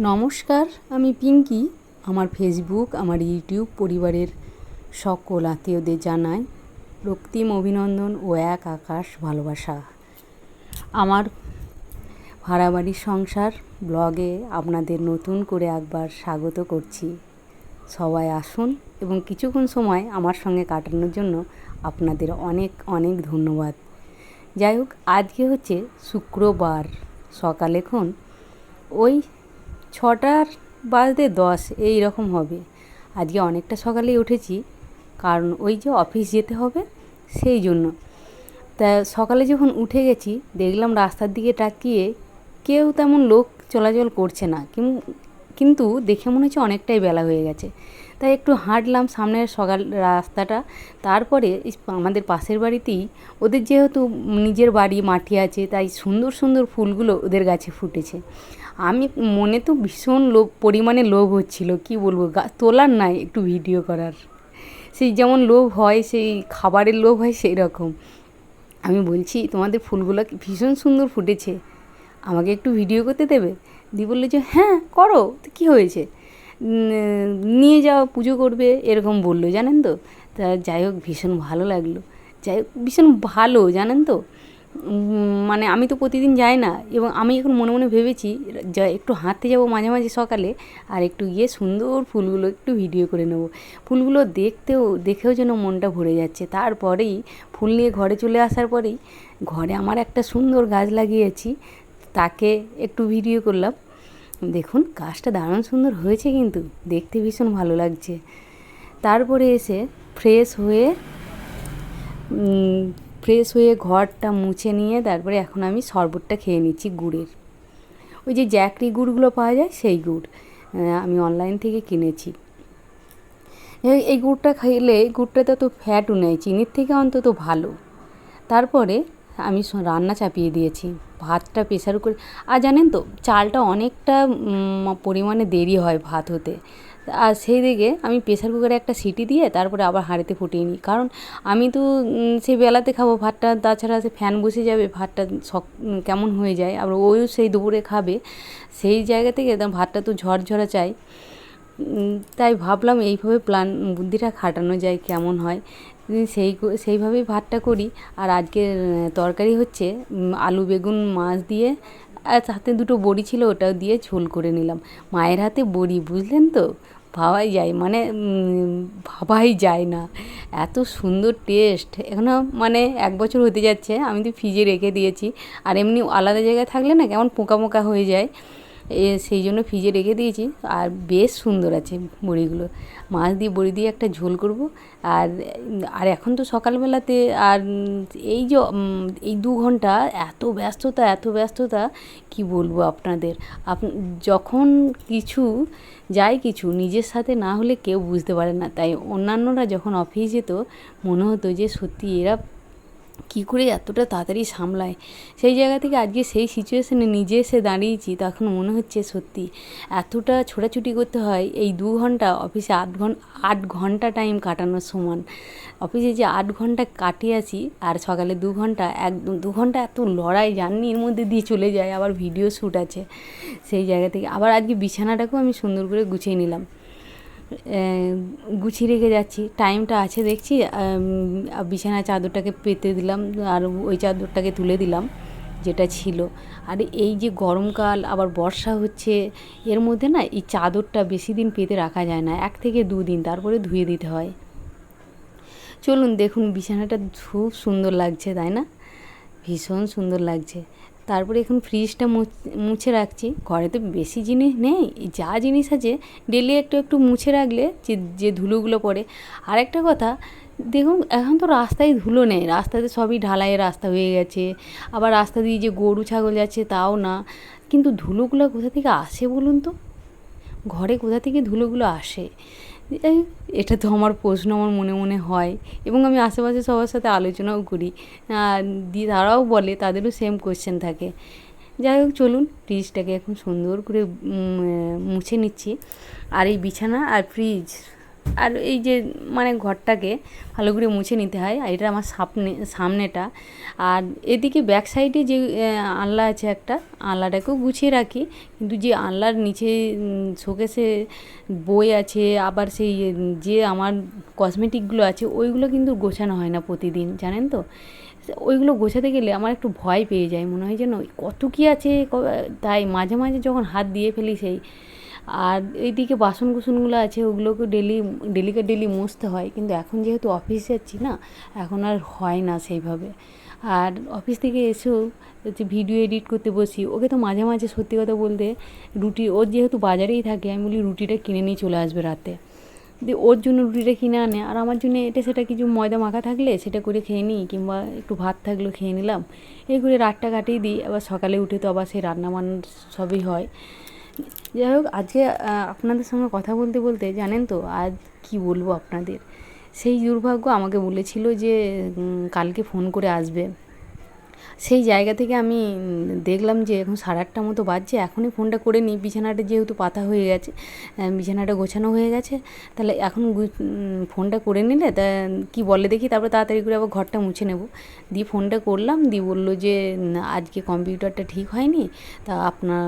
নমস্কার, আমি পিঙ্কি। আমার ফেসবুক আমার ইউটিউব পরিবারের সকল আত্মীয়দের জানাই রক্তিম অভিনন্দন ও এক আকাশ ভালোবাসা। আমার ভাড়া বাড়ির সংসার ব্লগে আপনাদের নতুন করে একবার স্বাগত করছি। সবাই আসুন এবং কিছুক্ষণ সময় আমার সঙ্গে কাটানোর জন্য আপনাদের অনেক অনেক ধন্যবাদ। যাই হোক, আজকে হচ্ছে শুক্রবার। সকাল এখন। ওই ছটার বাজতে দশ এই রকম হবে। আজকে অনেকটা সকালেই উঠেছি, কারণ ওই যে অফিস যেতে হবে সেই জন্য। তা সকালে যখন উঠে গেছি, দেখলাম রাস্তার দিকে তাকিয়ে কেউ তেমন লোক চলাচল করছে না কিন্তু দেখে মনে হচ্ছে অনেকটাই বেলা হয়ে গেছে। তাই একটু হাঁটলাম সামনের সকাল রাস্তাটা। তারপরে আমাদের পাশের বাড়িতেই ওদের যেহেতু নিজের বাড়ি মাটি আছে, তাই সুন্দর সুন্দর ফুলগুলো ওদের গাছে ফুটেছে। আমি মনে তো ভীষণ লোভ, পরিমাণে লোভ হচ্ছিল, কি বলব? তোলার নাই একটু ভিডিও করার। সেই যেমন লোভ হয়, সেই খাবারের লোভ হয়, সেই রকম। আমি বলছি, তোমাদের ফুলগুলো ভীষণ সুন্দর ফুটেছে? আমাকে একটু ভিডিও করতে দেবে? দি বলল যে হ্যাঁ করো। তো কী হয়েছে? নিয়ে যাও, পুজো করবে, এরকম বলল, জানেন তো? তা যাই হোক, ভীষণ ভালো লাগল। যাই হোক, ভীষণ ভালো, জানেন তো? মানে আমি তো প্রতিদিন যাই না এবং আমি এখন মনে মনে ভেবেছি, যা একটু হাঁটতে যাব মাঝে মাঝে সকালে আর একটু গিয়ে সুন্দর ফুলগুলো একটু ভিডিও করে নেব। ফুলগুলো দেখতেও, দেখেও যেন মনটা ভরে যাচ্ছে। তারপরেই ফুল নিয়ে ঘরে চলে আসার পরেই ঘরে আমার একটা সুন্দর গাছ লাগিয়েছি। তাকে একটু ভিডিও করলাম। দেখুন গাছটা দারুণ সুন্দর হয়েছে কিন্তু। দেখতে ভীষণ ভালো লাগছে। তারপরে এসে ফ্রেশ হয়ে ফ্রেশ হয়ে ঘরটা মুছে নিয়ে তারপরে এখন আমি শরবতটা খেয়ে নিচ্ছি গুড়ের। ওই যে জ্যাকরি গুড়গুলো পাওয়া যায়, সেই গুড় আমি অনলাইন থেকে কিনেছি। এই- গুড়টা খেলে গুড়টাতে তো ফ্যাটও নেই, চিনির থেকে অন্তত ভালো। তারপরে আমি রান্না চাপিয়ে দিয়েছি। ভাতটা প্রেশার কুকারে, আর জানেন তো, চালটা অনেকটা পরিমাণে দেরি হয় ভাত হতে। আর সেই দিকে আমি প্রেশার কুকারে একটা সিটি দিয়ে তারপরে আবার হাঁড়িতে ফুটিয়ে নিই। কারণ আমি তো সেই বেলাতে খাব ভাতটা, তাছাড়া সে ফ্যান বসে যাবে, ভাতটা শক, কেমন হয়ে যায়। আবার ওও সেই দুপুরে খাবে। সেই জায়গা থেকে ভাতটা তো ঝরঝরা চাই। তাই ভাবলাম এইভাবে প্ল্যান বুদ্ধিটা খাটানো যায় কেমন হয়। সেই সেইভাবেই ভাতটা করি, আর আজকের তরকারি হচ্ছে আলু বেগুন মাছ দিয়ে, আর সাথে দুটো বড়ি ছিল, ওটাও দিয়ে ঝোল করে নিলাম। মায়ের হাতে বড়ি, বুঝলেন তো? ভাবাই যায় মানে ভাবাই যায় না। এত সুন্দর টেস্ট এখনও মানে এক বছর হতে যাচ্ছে, আমি তো ফ্রিজে রেখে দিয়েছি, আর এমনি আলাদা জায়গায় থাকলে না কেমন পোকা পোকা হয়ে যায়। এ, সেই জন্য ফ্রিজে রেখে দিয়েছি। আর বেশ সুন্দর আছে বড়িগুলো। মাছ দিয়ে বড়ি দিয়ে একটা ঝোল করব। আর আর এখন তো সকালবেলাতে আর, এই যে এই দু ঘণ্টা এত ব্যস্ততা এত ব্যস্ততা, কি বলব আপনাদের? আপ, যখন কিছু যায় কিছু, নিজের সাথে না হলে কেউ বুঝতে পারে না। তাই অন্যান্যরা যখন অফিস যেত, মনে হতো যে সত্যি এরা কী করে এতটা তাড়াতাড়ি সামলায়? সেই জায়গা থেকে আজকে সেই সিচুয়েশনে নিজে এসে দাঁড়িয়েছি, তখন মনে হচ্ছে সত্যি এতটা ছোটাছুটি করতে হয়। এই দু ঘণ্টা অফিসে আট ঘণ্টা আট ঘণ্টা টাইম কাটানোর সমান। অফিসে যে আট ঘণ্টা কাটিয়ে আছি, আর সকালে দু ঘণ্টা, একদম দু ঘণ্টা এত লড়াই জার্নির মধ্যে দিয়ে চলে যায়, আবার ভিডিও শ্যুট আছে। সেই জায়গা থেকে আবার আজকে বিছানাটাকেও আমি সুন্দর করে গুছিয়ে নিলাম। গুছিয়ে রেখে যাচ্ছি। টাইমটা আছে, দেখছি বিছানা চাদরটাকে পেতে দিলাম, আর ওই চাদরটাকে তুলে দিলাম, যেটা ছিল। আর এই যে গরমকাল, আবার বর্ষা হচ্ছে, এর মধ্যে না এই চাদরটা বেশি দিন পেতে রাখা যায় না, এক থেকে দুদিন তারপরে ধুয়ে দিতে হয়। চলুন, দেখুন, বিছানাটা খুব সুন্দর লাগছে, তাই না? ভীষণ সুন্দর লাগছে। তারপরে এখন ফ্রিজটা মুছ- রাখছি। ঘরে তো বেশি জিনিস নেই, যা জিনিস আছে ডেলি একটু একটু মুছে রাখলে যে যে ধুলোগুলো পড়ে। আর একটা কথা, দেখুন, এখন তো রাস্তায় ধুলো নেই, রাস্তাতে সবই ঢালাইয়ের রাস্তা হয়ে গেছে। আবার রাস্তা দিয়ে যে গরু, ছাগল যাচ্ছে তাও না। কিন্তু ধুলোগুলো কোথা থেকে আসে বলুন তো? ঘরে কোথা থেকে ধুলোগুলো আসে? এই, এটা তো আমার প্রশ্ন আমার মনে মনে হয়। এবং আমি আশেপাশে সবার সাথে আলোচনাও করি। দিয়ে তারাও বলে তাদেরও সেম কোয়েশ্চেন থাকে। যাই হোক চলুন ফ্রিজটাকে এখন সুন্দর করে মুছে নিচ্ছি। আর এই বিছানা আর ফ্রিজ আর এই যে মানে ঘরটাকে ভালো করে মুছে নিতে হয়, আর এটা আমার সামনে সামনেটা। আর এদিকে ব্যাক সাইডে যে আনলা আছে একটা আনলাটাকেও গুছিয়ে রাখি। কিন্তু যে আনলার নিচে শোকেসে বই আছে, আবার সেই, যে আমার কসমেটিকগুলো আছে, ওইগুলো কিন্তু গোছানো হয় না প্রতিদিন, জানেন তো? ওইগুলো গোছাতে গেলে আমার একটু ভয় পেয়ে যায়, মনে হয় যেন কত কী আছে তাই মাঝে মাঝে যখন হাত দিয়ে ফেলি সেই আর এইদিকে বাসন কুসনগুলো আছে, ওগুলোকে ডেলি ডেলিকে ডেলি মুছতে হয়। কিন্তু এখন যেহেতু অফিস যাচ্ছি না, এখন আর হয় না সেইভাবে। আর অফিস থেকে এসেও হচ্ছে ভিডিও এডিট করতে বসি, ওকে তো মাঝে মাঝে সত্যি কথা বলতে রুটি, ওর যেহেতু বাজারেই থাকে, আমি বলি রুটিটা কিনে নিয়ে চলে আসবে রাতে। দিয়ে ওর জন্য রুটিটা কিনে আনে, আর আমার জন্য এটা সেটা কিছু ময়দা মাখা থাকলে সেটা করে খেয়ে নিই, কিংবা একটু ভাত থাকলেও খেয়ে নিলাম। এই করে রাতটা কাটিয়ে দিই, আবার সকালে উঠে তো আবার সেই রান্না বান্না সবই হয়। যাই হোক, আজকে আপনাদের সঙ্গে কথা বলতে বলতে, জানেন তো, আজ কি বলব আপনাদের? সেই দুর্ভাগ্য আমাকে বলেছিল যে কালকে ফোন করে আসবে। সেই জায়গা থেকে আমি দেখলাম যে এখন সাড়ে আটটা মতো বাজছে, এখনই ফোনটা করে নিই। বিছানাটা যেহেতু পাতা হয়ে গেছে বিছানাটা গোছানো হয়ে গেছে, তাহলে এখন ফোনটা করে নিলে, তা, কী বলে দেখি, তারপরে তাড়াতাড়ি করে আবার ঘরটা মুছে নেব। দিয়ে ফোনটা করলাম, দিয়ে বলল যে আজকে কম্পিউটারটা ঠিক হয়নি, তা আপনার,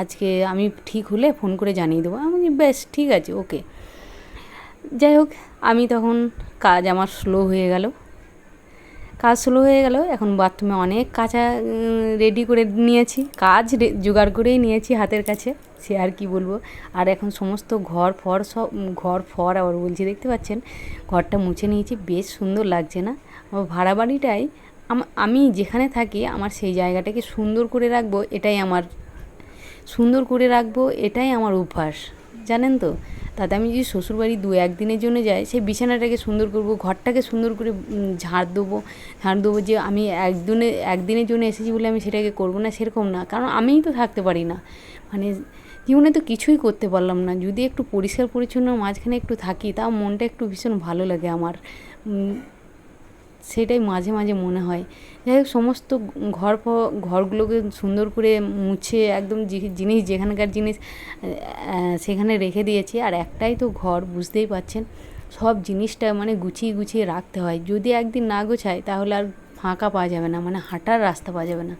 আজকে আমি ঠিক হলে ফোন করে জানিয়ে দেবো। আমি বেশ, ঠিক আছে, ওকে। যাই হোক, আমি তখন কাজ আমার স্লো হয়ে গেল। কাজ স্লো হয়ে গেল, এখন বাথরুমে অনেক কাঁচা রেডি করে নিয়েছি। কাজ জোগাড় করেই নিয়েছি হাতের কাছে, সে আর কি বলব। আর এখন সমস্ত ঘর ফর সব, ঘর ফর আবার বলছি, দেখতে পাচ্ছেন? ঘরটা মুছে নিয়েছি, বেশ সুন্দর লাগছে না? ভাড়া বাড়িটাই আমি যেখানে থাকি, আমার সেই জায়গাটাকে সুন্দর করে রাখব, এটাই আমার, সুন্দর করে রাখব, এটাই আমার অভ্যাস। জানেন তো? তাতে আমি যদি শ্বশুরবাড়ি দু একদিনের জন্য যাই, সেই বিছানাটাকে সুন্দর করব, ঘরটাকে সুন্দর করে ঝাড় দেবো। ঝাড় দেবো যে আমি একদিনে, একদিনের জন্য এসেছি বলে আমি সেটাকে করব না, সেরকম না। কারণ আমিই তো থাকতে পারি না। মানে জীবনে তো কিছুই করতে পারলাম না। যদি একটু পরিষ্কার পরিচ্ছন্ন মাঝখানে একটু থাকি, তাও মনটা একটু ভীষণ ভালো লাগে আমার। সেটাই মাঝে মাঝে মনে হয়। যাই হোক, সমস্ত ঘর ঘরগুলোকে সুন্দর করে মুছে একদম জিনিস যেখানকার জিনিস সেখানে রেখে দিয়েছি। আর একটাই তো ঘর, বুঝতেই পাচ্ছেন সব জিনিসটা মানে গুছিয়ে গুছিয়ে রাখতে হয়। যদি একদিন না গোছায় তাহলে আর ফাঁকা পাওয়া যাবে না মানে হাঁটার রাস্তা পাওয়া যাবে না।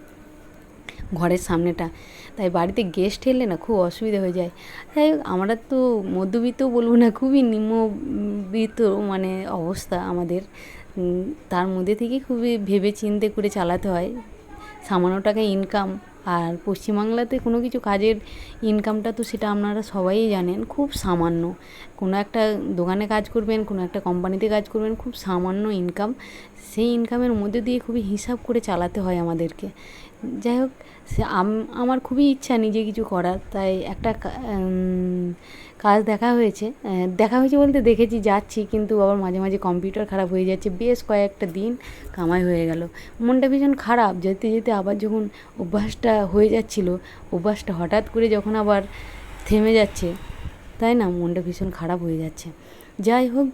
ঘরের সামনেটা। তাই বাড়িতে গেস্ট এলে না খুব অসুবিধা হয়ে যায়। তাই আমরা তো মধ্যবিত্ত বলব না, খুবই নিম্নবিত্ত মানে অবস্থা আমাদের। তার মধ্যে থেকে খুবই ভেবে চিন্তে করে চালাতে হয়। সামান্য টাকা ইনকাম আর পশ্চিমবাংলাতে কোনো কিছু কাজের ইনকামটা তো সেটা আপনারা সবাই জানেন, খুব সামান্য। কোনো একটা দোকানে কাজ করবেন, কোনো একটা কোম্পানিতে কাজ করবেন, খুব সামান্য ইনকাম সেই ইনকামের মধ্যে দিয়ে খুবই হিসাব করে চালাতে হয় আমাদেরকে। যাই হোক, সে আম- আমার খুবই ইচ্ছা নিজে কিছু করার, তাই একটা কাজ দেখা হয়েছে। দেখা হয়েছে বলতে দেখেছি, যাচ্ছি, কিন্তু আবার মাঝে মাঝে কম্পিউটার খারাপ হয়ে যাচ্ছে। বেশ কয়েকটা দিন কামাই হয়ে গেল। মনটা ভীষণ খারাপ, যেতে যেতে আবার যখন অভ্যাসটা হয়ে যাচ্ছিল, অভ্যাসটা হঠাৎ করে যখন আবার থেমে যাচ্ছে, তাই না? মনটা ভীষণ খারাপ হয়ে যাচ্ছে। যাই হোক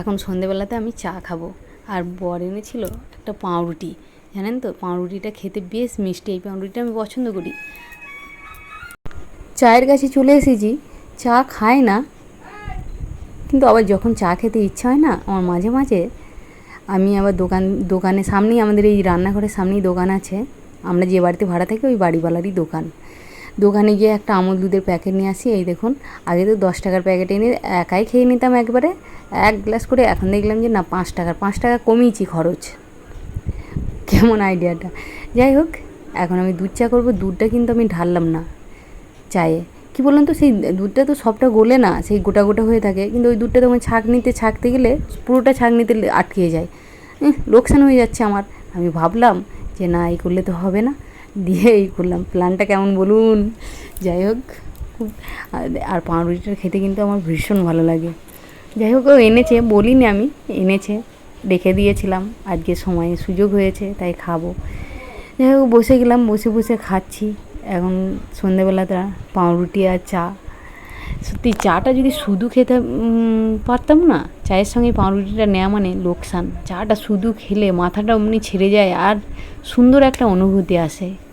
এখন সন্ধেবেলাতে আমি চা খাব। আর বর এনেছিল একটা পাউরুটি। জানেন তো? পাউরুটিটা খেতে বেশ মিষ্টি। এই পাউরুটিটা আমি পছন্দ করি। চায়ের কাছে চলে এসেছি। চা খায় না। কিন্তু আবার যখন চা খেতে ইচ্ছা হয় না, আমার মাঝে মাঝে আমি আবার দোকান, দোকানের সামনেই আমাদের এই রান্নাঘরের সামনেই দোকান আছে। আমরা যে বাড়িতে ভাড়া থাকি, ওই বাড়িওয়ালারই দোকান। দোকানে গিয়ে একটা আমুল দুধের প্যাকেট নিয়ে আসি। এই দেখুন, আগে তো দশ টাকার প্যাকেট এনে একাই খেয়ে নিতাম একবারে। এক গ্লাস করে এখন দেখলাম যে না, পাঁচ টাকার পাঁচ টাকা কমিয়েছি খরচ। কেমন আইডিয়াটা। যাই হোক, এখন আমি দুধ চা করব। দুধটা কিন্তু আমি ঢাললাম না চায়ে। কি বললাম তো, সেই দুধটা তো সবটা গলে না, সেই গোটা গোটা হয়ে থাকে। কিন্তু ওই দুধটা তখন ছাঁকনিতে ছাঁকতে গেলে পুরোটা ছাঁকনিতে লে- আটকে যায়। লোকসান হয়ে যাচ্ছে আমার। আমি ভাবলাম যে না, এই করলে তো হবে না। দিয়ে এই করলাম। প্ল্যানটা কেমন বলুন? যাই হোক, খুব, আর- পাউরুটিটা খেতে কিন্তু আমার ভীষণ ভালো লাগে। যাই হোক, ও এনেছে, বলিনি আমি, এনেছে, রেখে দিয়েছিলাম। আজকে সময়ে, সুযোগ হয়েছে, তাই খাব। যাই হোক, বসে গেলাম, বসে বসে খাচ্ছি। এখন সন্ধেবেলাটা পাউরুটি আর চা। সত্যি, চাটা যদি শুধু খেতে পারতাম না, চায়ের সঙ্গে পাউরুটিটা নেওয়া মানে লোকসান। চাটা শুধু খেলে মাথাটা অমনি ছেড়ে যায়, আর সুন্দর একটা অনুভূতি আসে।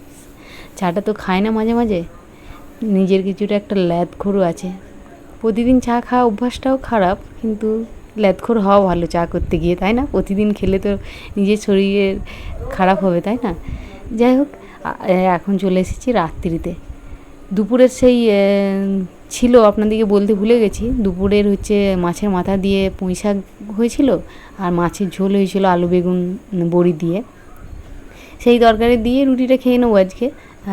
চাটা তো খায় না মাঝে মাঝে? নিজের কিছুটা একটা ল্যাদ খরু আছে। প্রতিদিন চা খাওয়া অভ্যাসটাও খারাপ, কিন্তু ল্যাদখোর হওয়া ভালো চা করতে গিয়ে, তাই না? প্রতিদিন খেলে তো নিজের শরীরের খারাপ হবে, তাই না? যাই হোক এখন চলে এসেছি রাত্রিতে। দুপুরের সেই ছিল, আপনাদেরকে বলতে ভুলে গেছি, দুপুরের হচ্ছে মাছের মাথা দিয়ে পুঁই শাক হয়েছিল, আর মাছের ঝোল হয়েছিল আলু বেগুন বড়ি দিয়ে। সেই তরকারি দিয়ে রুটিটা খেয়ে নেব আজকে।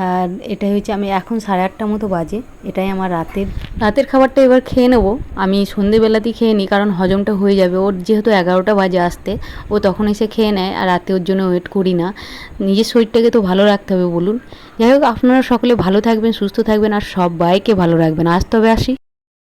আর এটাই হচ্ছে আমি এখন সাড়ে আটটা মতো বাজে। এটাই আমার রাতের রাতের খাবারটা এবার খেয়ে নেব। আমি সন্ধেবেলাতেই খেয়ে নিই, কারণ হজমটা হয়ে যাবে। ওর যেহেতু এগারোটা বাজে আসতে, ও তখন এসে খেয়ে নেয়, আর রাতে ওর জন্য ওয়েট করি না। নিজের শরীরটাকে তো ভালো রাখতে হবে বলুন। যাই হোক, আপনারা সকলে ভালো থাকবেন, সুস্থ থাকবেন, আর সবাইকে ভালো রাখবেন। আসতে হবে আসি।